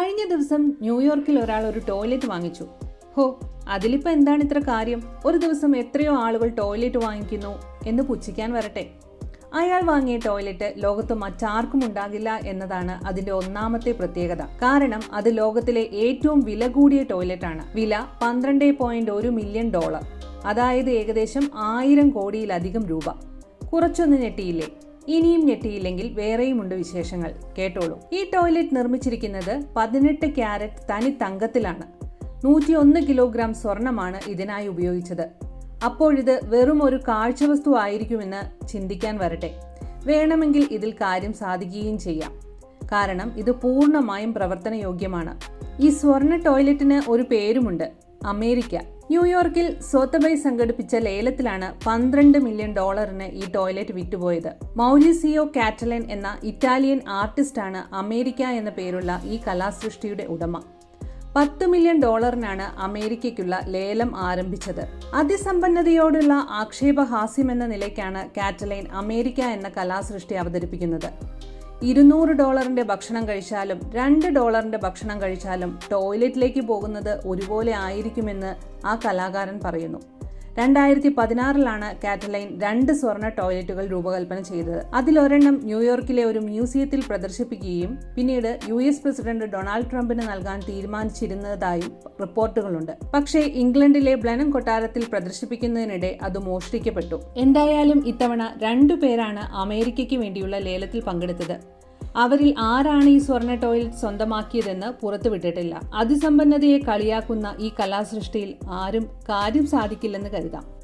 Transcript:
കഴിഞ്ഞ ദിവസം ന്യൂയോർക്കിൽ ഒരാൾ ഒരു ടോയ്ലറ്റ് വാങ്ങിച്ചു. ഹോ അതിലിപ്പോൾ എന്താണ് ഇത്ര കാര്യം? ഒരു ദിവസം എത്രയോ ആളുകൾ ടോയ്ലറ്റ് വാങ്ങിക്കുന്നു എന്ന് പുച്ഛിക്കാൻ വരട്ടെ. അയാൾ വാങ്ങിയ ടോയ്ലറ്റ് ലോകത്ത് മറ്റാർക്കും ഉണ്ടാകില്ല എന്നതാണ് അതിന്റെ ഒന്നാമത്തെ പ്രത്യേകത. കാരണം അത് ലോകത്തിലെ ഏറ്റവും വില കൂടിയ ടോയ്ലറ്റ് ആണ് വില പന്ത്രണ്ട് പോയിന്റ് ഒരു മില്യൺ ഡോളർ. അതായത് ഏകദേശം ആയിരം കോടിയിലധികം രൂപ. കുറച്ചൊന്നും ഞെട്ടിയില്ലേ? ഇനിയും ഞെട്ടിയില്ലെങ്കിൽ വേറെയുമുണ്ട് വിശേഷങ്ങൾ. കേട്ടോളൂ. ഈ ടോയ്ലറ്റ് നിർമ്മിച്ചിരിക്കുന്നത് പതിനെട്ട് ക്യാരറ്റ് തനി തങ്കത്തിലാണ്. നൂറ്റിയൊന്ന് കിലോഗ്രാം സ്വർണമാണ് ഇതിനായി ഉപയോഗിച്ചത്. അപ്പോഴിത് വെറും ഒരു കാഴ്ചവസ്തു ആയിരിക്കുമെന്ന് ചിന്തിക്കാൻ വരട്ടെ. വേണമെങ്കിൽ ഇതിൽ കാര്യം സാധിക്കുകയും ചെയ്യാം. കാരണം ഇത് പൂർണമായും പ്രവർത്തനയോഗ്യമാണ്. ഈ സ്വർണ ടോയ്ലറ്റിന് ഒരു പേരുമുണ്ട്. അമേരിക്ക. ന്യൂയോർക്കിൽ സോത്തബൈ സംഘടിപ്പിച്ച ലേലത്തിലാണ് പന്ത്രണ്ട് മില്യൺ ഡോളറിന് ഈ ടോയ്ലറ്റ് വിറ്റുപോയത്. മൗലിസിയോ കാറ്റലൻ എന്ന ഇറ്റാലിയൻ ആർട്ടിസ്റ്റാണ് അമേരിക്ക എന്ന പേരുള്ള ഈ കലാസൃഷ്ടിയുടെ ഉടമ. പത്ത് മില്യൺ ഡോളറിനാണ് അമേരിക്കയ്ക്കുള്ള ലേലം ആരംഭിച്ചത്. അതിസമ്പന്നതയോടുള്ള ആക്ഷേപഹാസ്യമെന്ന നിലയ്ക്കാണ് കാറ്റലൈൻ അമേരിക്ക എന്ന കലാസൃഷ്ടി അവതരിപ്പിക്കുന്നത്. ഇരുന്നൂറ് ഡോളറിന്റെ ഭക്ഷണം കഴിച്ചാലും രണ്ട് ഡോളറിന്റെ ഭക്ഷണം കഴിച്ചാലും ടോയ്ലറ്റിലേക്ക് പോകുന്നത് ഒരുപോലെ ആയിരിക്കുമെന്ന് ആ കലാകാരൻ പറയുന്നു. രണ്ടായിരത്തി പതിനാറിലാണ് കാറ്റലൈൻ രണ്ട് സ്വർണ ടോയ്ലറ്റുകൾ രൂപകൽപ്പന ചെയ്തത്. അതിലൊരെണ്ണം ന്യൂയോർക്കിലെ ഒരു മ്യൂസിയത്തിൽ പ്രദർശിപ്പിക്കുകയും പിന്നീട് യു എസ് പ്രസിഡന്റ് ഡൊണാൾഡ് ട്രംപിന് നൽകാൻ തീരുമാനിച്ചിരുന്നതായും റിപ്പോർട്ടുകളുണ്ട്. പക്ഷേ ഇംഗ്ലണ്ടിലെ ബ്ലനം കൊട്ടാരത്തിൽ പ്രദർശിപ്പിക്കുന്നതിനിടെ അത് മോഷ്ടിക്കപ്പെട്ടു. എന്തായാലും ഇത്തവണ രണ്ടു പേരാണ് അമേരിക്കയ്ക്ക് വേണ്ടിയുള്ള ലേലത്തിൽ പങ്കെടുത്തത്. അവരിൽ ആരാണ് ഈ സ്വർണ ടോയ്ലറ്റ് സ്വന്തമാക്കിയതെന്ന് പുറത്തുവിട്ടിട്ടില്ല. അതിസമ്പന്നതയെ കളിയാക്കുന്ന ഈ കലാസൃഷ്ടിയിൽ ആരും കാര്യം സാധിക്കില്ലെന്ന് കരുതാം.